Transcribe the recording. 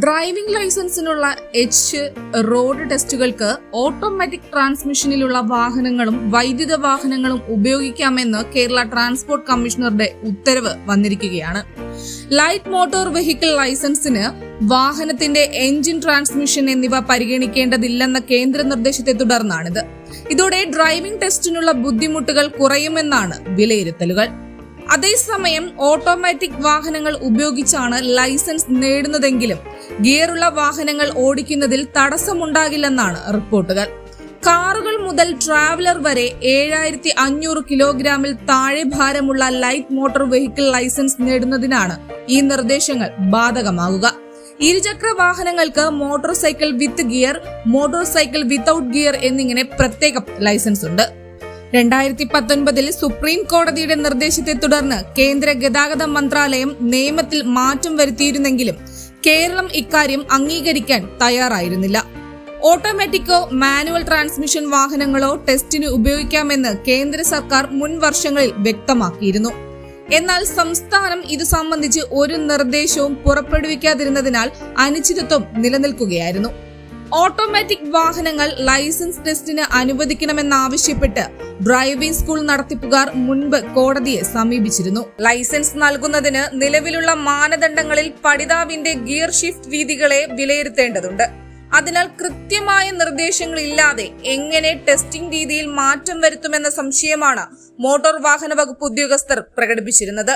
Driving ലൈസൻസിനുള്ള H road ടെസ്റ്റുകൾക്ക് automatic ട്രാൻസ്മിഷനിലുള്ള വാഹനങ്ങളും വൈദ്യുത വാഹനങ്ങളും ഉപയോഗിക്കാമെന്ന് കേരള ട്രാൻസ്പോർട്ട് കമ്മീഷണറുടെ ഉത്തരവ് വന്നിരിക്കുകയാണ്. ലൈറ്റ് മോട്ടോർ വെഹിക്കിൾ ലൈസൻസിന് വാഹനത്തിന്റെ എഞ്ചിൻ ട്രാൻസ്മിഷൻ എന്നിവ പരിഗണിക്കേണ്ടതില്ലെന്ന കേന്ദ്ര നിർദ്ദേശത്തെ തുടർന്നാണിത്. ഇതോടെ ഡ്രൈവിംഗ് ടെസ്റ്റിനുള്ള ബുദ്ധിമുട്ടുകൾ കുറയുമെന്നാണ് വിലയിരുത്തലുകൾ. അതേസമയം ഓട്ടോമാറ്റിക് വാഹനങ്ങൾ ഉപയോഗിച്ചാണ് ലൈസൻസ് നേടുന്നതെങ്കിലും ഗിയറുള്ള വാഹനങ്ങൾ ഓടിക്കുന്നതിൽ തടസ്സമുണ്ടാകില്ലെന്നാണ് റിപ്പോർട്ടുകൾ. കാറുകൾ മുതൽ ട്രാവലർ വരെ ഏഴായിരത്തി അഞ്ഞൂറ് കിലോഗ്രാമിൽ താഴെ ഭാരമുള്ള ലൈറ്റ് മോട്ടോർ വെഹിക്കിൾ ലൈസൻസ് നേടുന്നതിനാണ് ഈ നിർദ്ദേശങ്ങൾ ബാധകമാകുക. ഇരുചക്ര വാഹനങ്ങൾക്ക് motorcycle with gear motorcycle without gear എന്നിങ്ങനെ പ്രത്യേക ലൈസൻസ് ഉണ്ട് രണ്ടായിരത്തി പത്തൊൻപതിൽ സുപ്രീം കോടതിയുടെ നിർദ്ദേശത്തെ തുടർന്ന് കേന്ദ്ര ഗതാഗത മന്ത്രാലയം നിയമത്തിൽ മാറ്റം വരുത്തിയിരുന്നെങ്കിലും കേരളം ഇക്കാര്യം അംഗീകരിക്കാൻ തയ്യാറായിരുന്നില്ല. ഓട്ടോമാറ്റിക്കോ മാനുവൽ ട്രാൻസ്മിഷൻ വാഹനങ്ങളോ ടെസ്റ്റിന് ഉപയോഗിക്കാമെന്ന് കേന്ദ്ര സർക്കാർ മുൻ വർഷങ്ങളിൽ വ്യക്തമാക്കിയിരുന്നു. എന്നാൽ സംസ്ഥാനം ഇത് സംബന്ധിച്ച് ഒരു നിർദ്ദേശവും പുറപ്പെടുവിക്കാതിരുന്നതിനാൽ അനിശ്ചിതത്വം നിലനിൽക്കുകയായിരുന്നു. ഓട്ടോമാറ്റിക് വാഹനങ്ങൾ ലൈസൻസ് ടെസ്റ്റിന് അനുവദിക്കണമെന്നാവശ്യപ്പെട്ട് ഡ്രൈവിംഗ് സ്കൂൾ നടത്തിപ്പുകാർ മുൻപ് കോടതിയെ സമീപിച്ചിരുന്നു. ലൈസൻസ് നൽകുന്നതിന് നിലവിലുള്ള മാനദണ്ഡങ്ങളിൽ പഠിതാവിന്റെ ഗിയർ ഷിഫ്റ്റ് രീതികളെ വിലയിരുത്തേണ്ടതുണ്ട്. അതിനാൽ കൃത്യമായ നിർദ്ദേശങ്ങൾ ഇല്ലാതെ എങ്ങനെ ടെസ്റ്റിംഗ് രീതിയിൽ മാറ്റം വരുത്തുമെന്ന സംശയമാണ് മോട്ടോർ വാഹന വകുപ്പ് ഉദ്യോഗസ്ഥർ പ്രകടിപ്പിച്ചിരുന്നത്.